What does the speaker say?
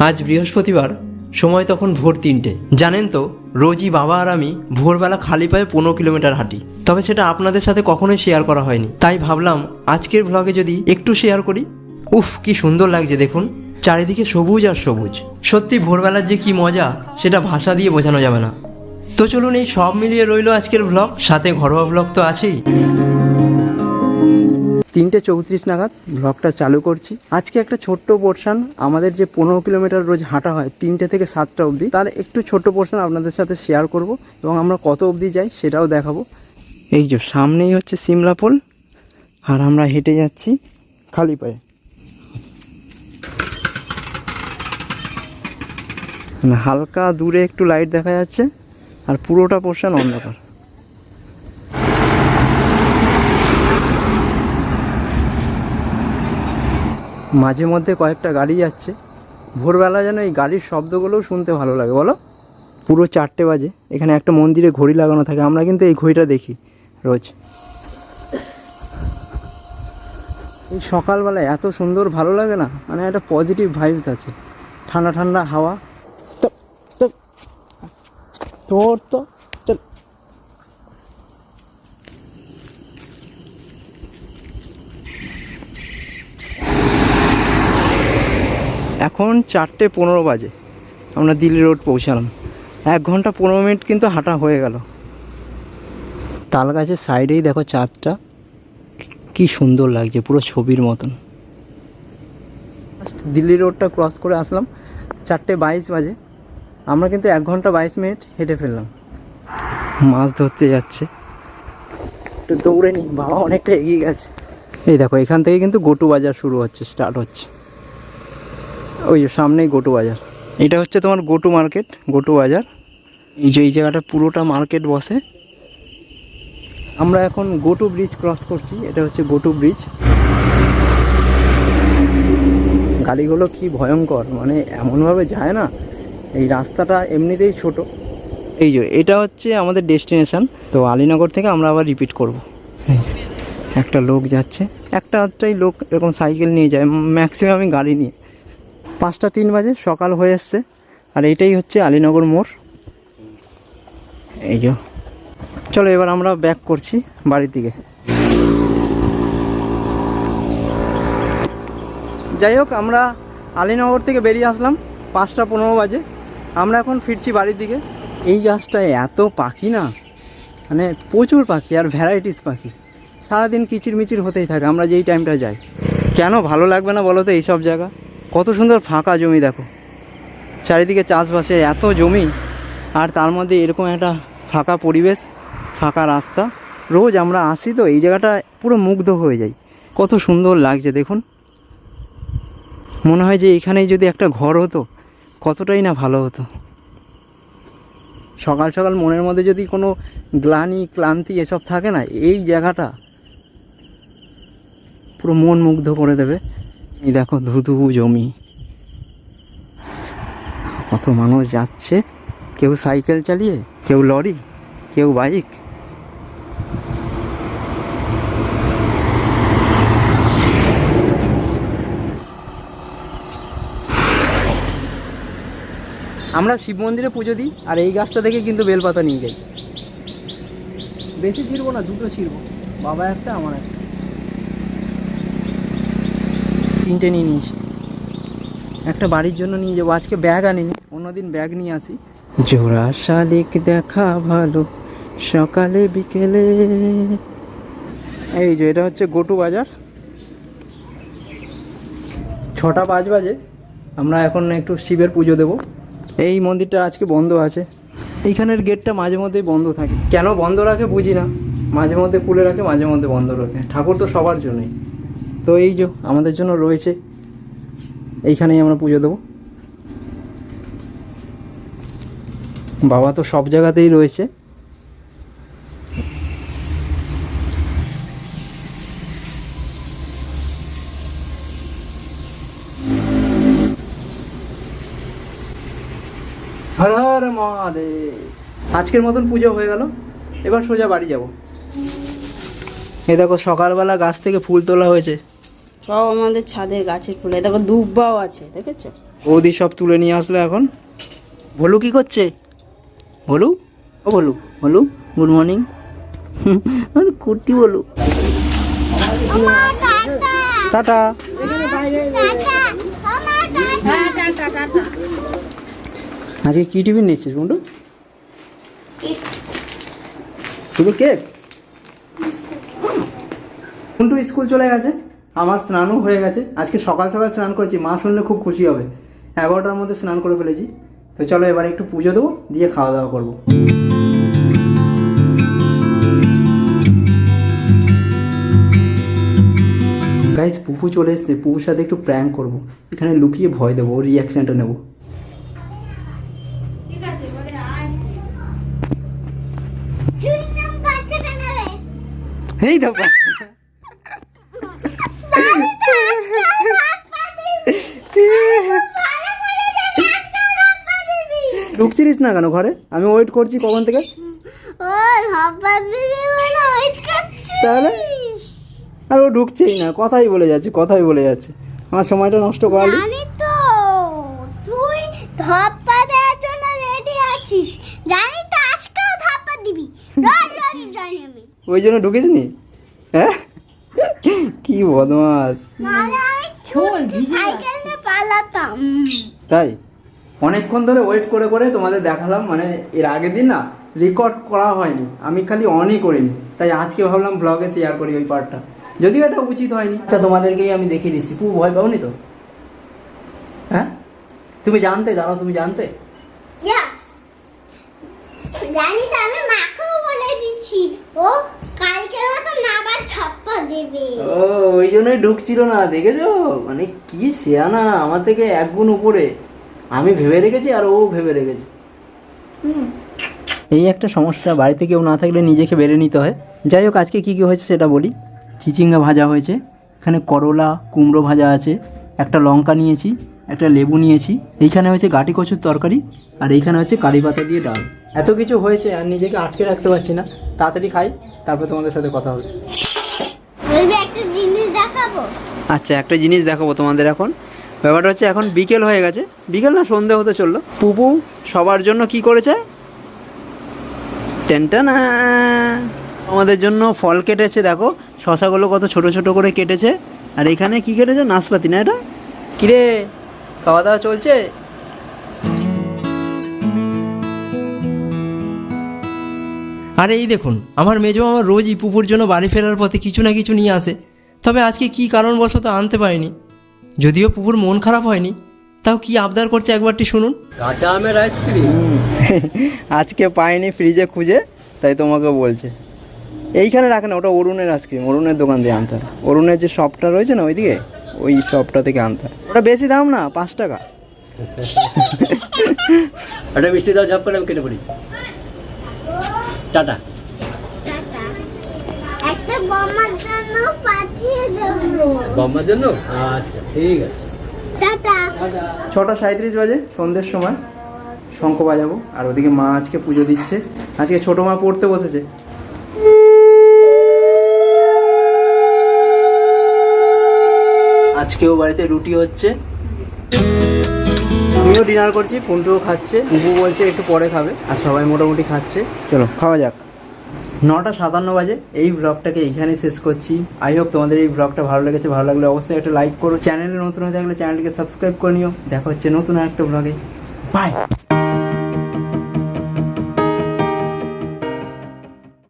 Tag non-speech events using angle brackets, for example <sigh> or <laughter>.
আজ বৃহস্পতিবার, সময় তখন ভোর তিনটে। জানেন তো, রোজই বাবা আর আমি ভোরবেলা খালি পায়ে পনেরো কিলোমিটার হাঁটি। তবে সেটা আপনাদের সাথে কখনোই শেয়ার করা হয়নি। তাই ভাবলাম, আজকের ভ্লগে যদি একটু শেয়ার করি। উফ, কি সুন্দর লাগছে দেখুন। চারিদিকে সবুজ আর সবুজ। সত্যি ভোরবেলার যে কি মজা, সেটা ভাষা দিয়ে বোঝানো যাবে না। তো চলুন এই সব মিলিয়ে রইল আজকের ভ্লগ সাথে ঘরোয়া ভ্লগ তো আছেই। তিনটে চৌত্রিশ নাগাদ ব্লগটা চালু করছি। আজকে একটা ছোট্ট পোর্শন আমাদের যে পনেরো কিলোমিটার রোজ হাঁটা হয়, তিনটে থেকে সাতটা অবধি, তার একটু ছোট্ট পোর্শন আপনাদের সাথে শেয়ার করব এবং আমরা কত অবধি যাই সেটাও দেখাবো। এই যে সামনেই হচ্ছে সিমলা পোল, আর আমরা হেঁটে যাচ্ছি খালি পায়ে। মানে হালকা দূরে একটু লাইট দেখা যাচ্ছে, আর পুরোটা পোর্শন অন্ধকার। মাঝে মধ্যে কয়েকটা গাড়ি যাচ্ছে। ভোরবেলা যেন এই গাড়ির শব্দগুলোও শুনতে ভালো লাগে, বলো? পুরো চারটে বাজে, এখানে একটা মন্দিরে ঘড়ি লাগানো থাকে, আমরা কিন্তু এই ঘড়িটা দেখি রোজ। এই সকালবেলায় এত সুন্দর ভালো লাগে না? মানে একটা পজিটিভ ভাইবস আছে। ঠান্ডা ঠান্ডা হাওয়া। তোর তো চল। এখন চারটে পনেরো বাজে। আমরা দিল্লি রোড পৌঁছালাম। এক ঘণ্টা পনেরো মিনিট কিন্তু হাঁটা হয়ে গেল। তাল গাছের সাইডেই দেখো চাঁদটা। কি সুন্দর লাগছে, পুরো ছবির মতন। দিল্লি রোডটা ক্রস করে আসলাম। চারটে বাইশ বাজে। আমরা কিন্তু এক ঘণ্টা বাইশ মিনিট হেঁটে ফেললাম। মাছ ধরতে যাচ্ছে। একটু দৌড়ে নি, বাবা অনেকটা এগিয়ে গেছে। এই দেখো, এখান থেকে কিন্তু গোটু বাজার শুরু হচ্ছে স্টার্ট হচ্ছে। ওই যে সামনেই গোটু বাজার। এটা হচ্ছে তোমার গোটু মার্কেট, গোটু বাজার। এই যে, এই জায়গাটা পুরোটা মার্কেট বসে। আমরা এখন গোটু ব্রিজ ক্রস করছি, এটা হচ্ছে গোটু ব্রিজ। গাড়িগুলো কি ভয়ঙ্কর মানে এমনভাবে যায় না। এই রাস্তাটা এমনিতেই ছোট। এই যে, এটা হচ্ছে আমাদের ডেস্টিনেশন। তো আলীনগর থেকে আমরা আবার রিপিট করব। একটা লোক যাচ্ছে। একটা আধটাই লোক এরকম সাইকেল নিয়ে যায়, ম্যাক্সিমামই গাড়ি নিয়ে। পাঁচটা তিন বাজে, সকাল হয়ে এসছে। আর এইটাই হচ্ছে আলীনগর মোড়। এই যে। চলো এবার আমরা ব্যাক করছি বাড়ির দিকে। যাই হোক, আমরা আলীনগর থেকে বেরিয়ে আসলাম, পাঁচটা পনেরো বাজে। আমরা এখন ফিরছি বাড়ির দিকে। এই গাছটায় এত পাখি না? মানে প্রচুর পাখি আর ভ্যারাইটিস পাখি। সারাদিন কিচিরমিচির হতেই থাকে, আমরা যেই টাইমটা যাই। কেন ভালো লাগবে না বলো তো এইসব জায়গা? কত সুন্দর ফাঁকা জমি দেখো। চারিদিকে চাষবাসে এত জমি, আর তার মধ্যে এরকম একটা ফাঁকা পরিবেশ, ফাঁকা রাস্তা। রোজ আমরা আসি তো, এই জায়গাটা পুরো মুগ্ধ হয়ে যাই। কত সুন্দর লাগছে দেখুন। মনে হয় যে এখানেই যদি একটা ঘর হতো, কতটাই না ভালো হতো। সকাল সকাল মনের মধ্যে যদি কোনো গ্লানি, ক্লান্তি এসব থাকে না, এই জায়গাটা পুরো মন মুগ্ধ করে দেবে। এই দেখো ধুধু জমি। কত মানুষ যাচ্ছে। কেউ সাইকেল চালিয়ে, কেউ লরি, কেউ বাইক। আমরা শিব মন্দিরে পুজো দিই, আর এই গাছটা থেকে কিন্তু বেলপাতা নিয়ে যাই। বেশি ছিড়বো না, দুটো ছিড়বো। বাবা একটা, আমার একটা। তিনটে নিয়ে নিয়েছি। একটা বাড়ির জন্য নিয়ে যাব। আজকে ব্যাগ আনিনি অন্যদিন ব্যাগ নিয়ে আসি। জোড়া শালিক দেখা ভালো সকালে বিকেলে। এই যে এটা হচ্ছে গোটু বাজার। ছটা পাঁচ বাজে আমরা এখন একটু শিবের পুজো দেব। এই মন্দিরটা আজকে বন্ধ আছে। এইখানের গেটটা মাঝে মধ্যেই বন্ধ থাকে। কেন বন্ধ রাখে বুঝি না। মাঝে মধ্যে খুলে রাখে মাঝে মধ্যে বন্ধ রাখে। ঠাকুর তো সবার জন্যই। তো এই যে আমাদের জন্য রয়েছে, এইখানেই আমরা পুজো দেবো। বাবা তো সব জায়গাতেই রয়েছে। আজকের মতন পুজো হয়ে গেল। এবার সোজা বাড়ি যাব। এ দেখো সকালবেলা গাছ থেকে ফুল তোলা হয়েছে। সব আমাদের ছাদের গাছের ফুল। এই দেখো দুব্বাও আছে দেখেছ? বৌদি সব তুলে নিয়ে আসলো এখন। ভলু কি করছে? ভলু ও ভলু ভলু গুড মর্নিং কুর্তি বলু। টাটা। আজকে কি টিফিন নিচ্ছিস বন্ধু? শুধু কেক? কুন্টু স্কুল চলে গেছে। আমার স্নানও হয়ে গেছে। আজকে সকাল সকাল স্নান করেছি মা শুনলে খুব খুশি হবে। এগারোটার মধ্যে স্নান করে ফেলেছি। তো চলো এবার একটু পুজো দেবো দিয়ে খাওয়া দাওয়া করব। গাইস পুপু চলে এসছে। পুপুর সাথে একটু প্র্যাঙ্ক করব। এখানে লুকিয়ে ভয় দেবো ওর রিয়াকশানটা নেব। এই দেখো। ঢুকছিলিস না কেন ঘরে? আমি ওয়েট করছি কখন থেকে? তাহলে? আর ও ঢুকছেই না কথাই বলে যাচ্ছে কথাই বলে যাচ্ছে। আমার সময়টা নষ্ট করালি। তো তুই ধাপ্পা দেওয়ার জন্য রেডি আছিস। জানি তো আজকেও ধাপ্পা দিবি। রোজ রোজ জানি আমি ওই জন্য ঢুকিস নি হ্যাঁ কি বদমাস পালাতাম। তাই? অনেকক্ষণ ধরে ওয়েট করে করে তোমাদের দেখালাম মানে এর আগের দিন না রেকর্ড করা হয়নি। আমি খালি অনই করিনি। তাই আজকে ভাবলাম ব্লগে শেয়ার করি ওই পার্টটা যদিও এটা উচিত হয়নি। আচ্ছা তোমাদেরকেই আমি দেখিয়ে দিচ্ছি। খুব ভয় পাওনি তো? হ্যাঁ? তুমি জানতে জানো তুমি জানতে? জানি তো আমি মাকেও বলে দিচ্ছি। ও কালকের মতো না আবার ছাপ্পা দেবে। ও ওই জন্যই ঢুকছিল না দেখেছ? মানে কি শেয়ানা আমার থেকে এক গুণ উপরে। আমি ভেবে রেখেছি আর ও ভেবে রেখেছে। এই একটা সমস্যা বাড়িতে কেউ না থাকলে নিজেকে বেড়ে নিতে হয়। যাই হোক আজকে কী কী হয়েছে সেটা বলি। চিচিঙ্গা ভাজা হয়েছে এখানে করলা কুমড়ো ভাজা আছে একটা লঙ্কা নিয়েছি একটা লেবু নিয়েছি। এইখানে হয়েছে গাটি কচুর তরকারি আর এইখানে হচ্ছে কারি পাতা দিয়ে ডাল। এত কিছু হয়েছে আর নিজেকে আটকে রাখতে পারছি না। তাড়াতাড়ি খাই তারপর তোমাদের সাথে কথা হবে। আচ্ছা একটা জিনিস দেখাবো তোমাদের এখন। ব্যাপারটা হচ্ছে এখন বিকেল হয়ে গেছে। বিকেল না, সন্ধে হতে চলল। পুপু সবার জন্য কি করেছে? টেনটানা। আমাদের জন্য ফল কেটেছে, দেখো। শশাগুলো কত ছোট ছোট করে কেটেছে। আর এখানে কি কেটেছে? নাশপাতি, না এটা? কিরে, খাওয়া দাওয়া চলছে? আরে এই দেখুন আমার মেজো আমার রোজই পুকুর জন্য বাড়ি ফেরার পথে কিছু না কিছু নিয়ে আসে। তবে আজকে কী কারণবশত আনতে পারিনি? যদিও পুকুর মন খারাপ হয়নি তাও কি আবদার করছে একবারটি শুনুন। কাঁচা আমের আইসক্রিম আজকে পাইনি ফ্রিজে খুঁজে তাই তোমাকে বলছে। এইখানে রাখে না ওটা অরুণের আইসক্রিম অরুণের দোকান দিয়ে আনতে হয়। অরুণের যে শপটা রয়েছে না ওইদিকে ওই শপটা থেকে আনতে হয়। ওটা বেশি দাম না পাঁচ টাকা। <laughs> একটা মিষ্টি দাও ঝাপ করে আমি কেটে পড়ি। টাটা। টাটা। জন্য বম্বার জন্য? আচ্ছা ঠিক আছে। ছটা সাঁত্রিশ বাজে সন্ধ্যের সময়। শঙ্খ বাজাবো আর ওদিকে মা আজকে পুজো দিচ্ছে। আজকে ছোটো মা পড়তে বসেছে। আজকেও বাড়িতে রুটি হচ্ছে। আমিও ডিনার করছি পুন্টুও খাচ্ছে পুপু বলছে একটু পরে খাবে আর সবাই মোটামুটি খাচ্ছে। চলো খাওয়া যাক। নটা সাতান্ন বাজে এই ব্লগটাকে এইখানেই শেষ করছি। আই হোপ তোমাদের এই ব্লগটা ভালো লেগেছে ভালো লাগলে অবশ্যই একটা লাইক করো। চ্যানেলে নতুন হয়ে থাকলে চ্যানেলকে সাবস্ক্রাইব করে নিও। দেখা হচ্ছে নতুন একটা ব্লগে বাই